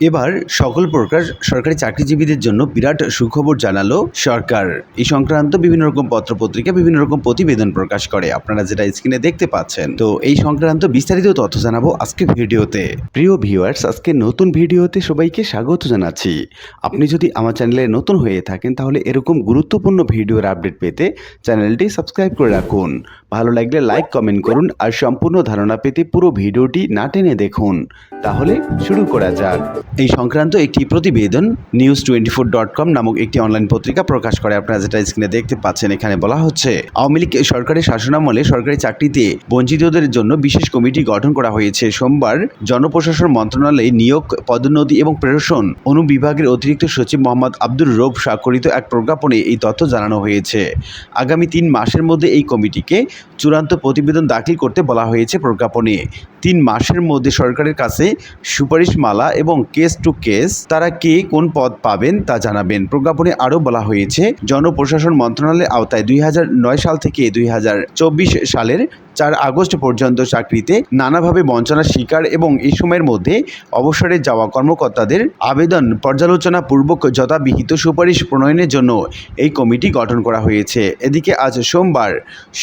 এবার সকল প্রকার সরকারি চাকরিজীবীদের জন্য বিরাট সুখবর জানালো সরকার। এই সংক্রান্ত বিভিন্ন রকম পত্রপত্রিকা, বিভিন্ন রকম প্রতিবেদন প্রকাশ করে। আপনারা যেটা স্ক্রিনে দেখতে পাচ্ছেন। তো এই সংক্রান্ত বিস্তারিত তথ্য জানাব আজকে ভিডিওতে। প্রিয় ভিউয়ার্স আজকে নতুন ভিডিওতে সবাইকে স্বাগত জানাচ্ছি। আপনি যদি আমার চ্যানেলে নতুন হয়ে থাকেন, তাহলে এরকম গুরুত্বপূর্ণ ভিডিওর আপডেট পেতে চ্যানেলটি সাবস্ক্রাইব করে রাখুন। ভালো লাগলে লাইক কমেন্ট করুন আর সম্পূর্ণ ধারণা পেতে পুরো ভিডিওটি না টেনে দেখুন। তাহলে শুরু করা যাক। এই সংক্রান্ত একটি প্রতিবেদন news twenty four dot com নামক একটি অনলাইন পত্রিকা প্রকাশ করে। আপনারা যেটা স্ক্রিনে দেখতে পাচ্ছেন, এখানে বলা হচ্ছে, আওয়ামী লীগ সরকারের শাসনামলে সরকারি চাকরিতে বঞ্চিতদের জন্য বিশেষ কমিটি গঠন করা হয়েছে। সোমবার জনপ্রশাসন মন্ত্রণালয়ে নিয়োগ, পদোন্নতি এবং প্রেষণ অনুবিভাগের অতিরিক্ত সচিব মোহাম্মদ আব্দুর রৌফ স্বাক্ষরিত এক প্রজ্ঞাপনে এই তথ্য জানানো হয়েছে। আগামী তিন মাসের মধ্যে এই কমিটিকে চূড়ান্ত প্রতিবেদন দাখিল করতে বলা হয়েছে প্রজ্ঞাপনে। তিন মাসের মধ্যে সরকারের কাছে সুপারিশ মালা এবং কেস টু কেস, তারা কে কোন পদ পাবেন তা জানাবেন। প্রজ্ঞাপনে আরও বলা হয়েছে, জনপ্রশাসন মন্ত্রণালয়ের আওতায় দুই হাজার নয় সাল থেকে দুই হাজার চব্বিশ সালের চার আগস্ট পর্যন্ত চাকরিতে নানাভাবে বঞ্চনার শিকার এবং এই সময়ের মধ্যে অবসরে যাওয়া কর্মকর্তাদের আবেদন পর্যালোচনা পূর্বক যথাবিহিত সুপারিশ প্রণয়নের জন্য এই কমিটি গঠন করা হয়েছে। এদিকে আজ সোমবার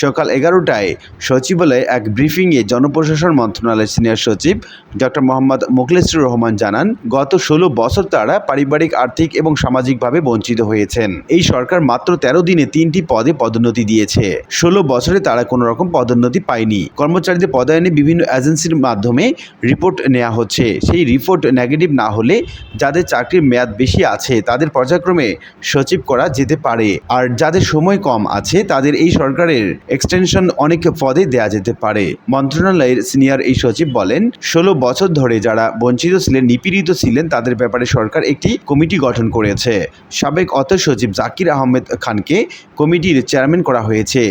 সকাল এগারোটায় সচিবালয়ে এক ব্রিফিংয়ে জনপ্রশাসন মন্ত্রণালয়ের সিনিয়র সচিব ডক্টর মোহাম্মদ মোখলেসুর রহমান জানান গত ষোলো বছর তারা পারিবারিক, আর্থিক এবং সামাজিকভাবে বঞ্চিত হয়েছেন। এই সরকার মাত্র তেরো দিনে তিনটি পদে পদোন্নতি দিয়েছে। ষোলো বছরে তারা কোনো রকম পদোন্নতি পায়নি। কর্মচারীদের পদায়নে বিভিন্ন এজেন্সির মাধ্যমে রিপোর্ট নেওয়া হচ্ছে। সেই রিপোর্ট নেগেটিভ না হলে যাদের চাকরির মেয়াদ বেশি আছে, তাদের পর্যায়ক্রমে সচিব করা যেতে পারে। আর যাদের সময় কম আছে, তাদের এই সরকারের এক্সটেনশন অনেক পদে দেয়া যেতে পারে। মন্ত্রণালয়ের সিনিয়র এই সচিব বলেন, ষোলো বছর ধরে যারা বঞ্চিত ছিলেন, নিপীড়িত ছিলেন তাদের ব্যাপারে সরকার একটি কমিটি গঠন করেছে। সাবেক অর্থ সচিব জাকির আহমেদ খানকে কমিটির চেয়ারম্যান করা হয়েছে।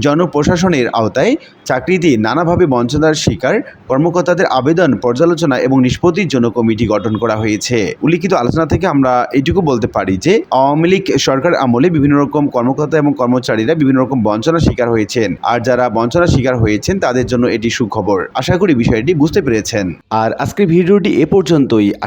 জনপ্রশাসনের আওতায় চাকরিতে নানাভাবে বঞ্চনার শিকার, কর্মকর্তাদের আবেদন, পর্যালোচনা এবং নিষ্পত্তির জন্য কমিটি গঠন করা হয়েছে। উল্লিখিত আলোচনা থেকে আমরা এইটুকু বলতে পারি যে, আওয়ামী লীগ সরকার আমলে বিভিন্ন রকম কর্মকর্তা এবং কর্মচারীরা বিভিন্ন রকম বঞ্চনার শিকার হয়েছেন। আর যারা বঞ্চনার শিকার হয়েছেন, তাদের জন্য এটি সুখবর। আশা করি বিষয়টি বুঝতে পেরেছেন। আর আজকের ভিডিওটি এ পর্যন্তই।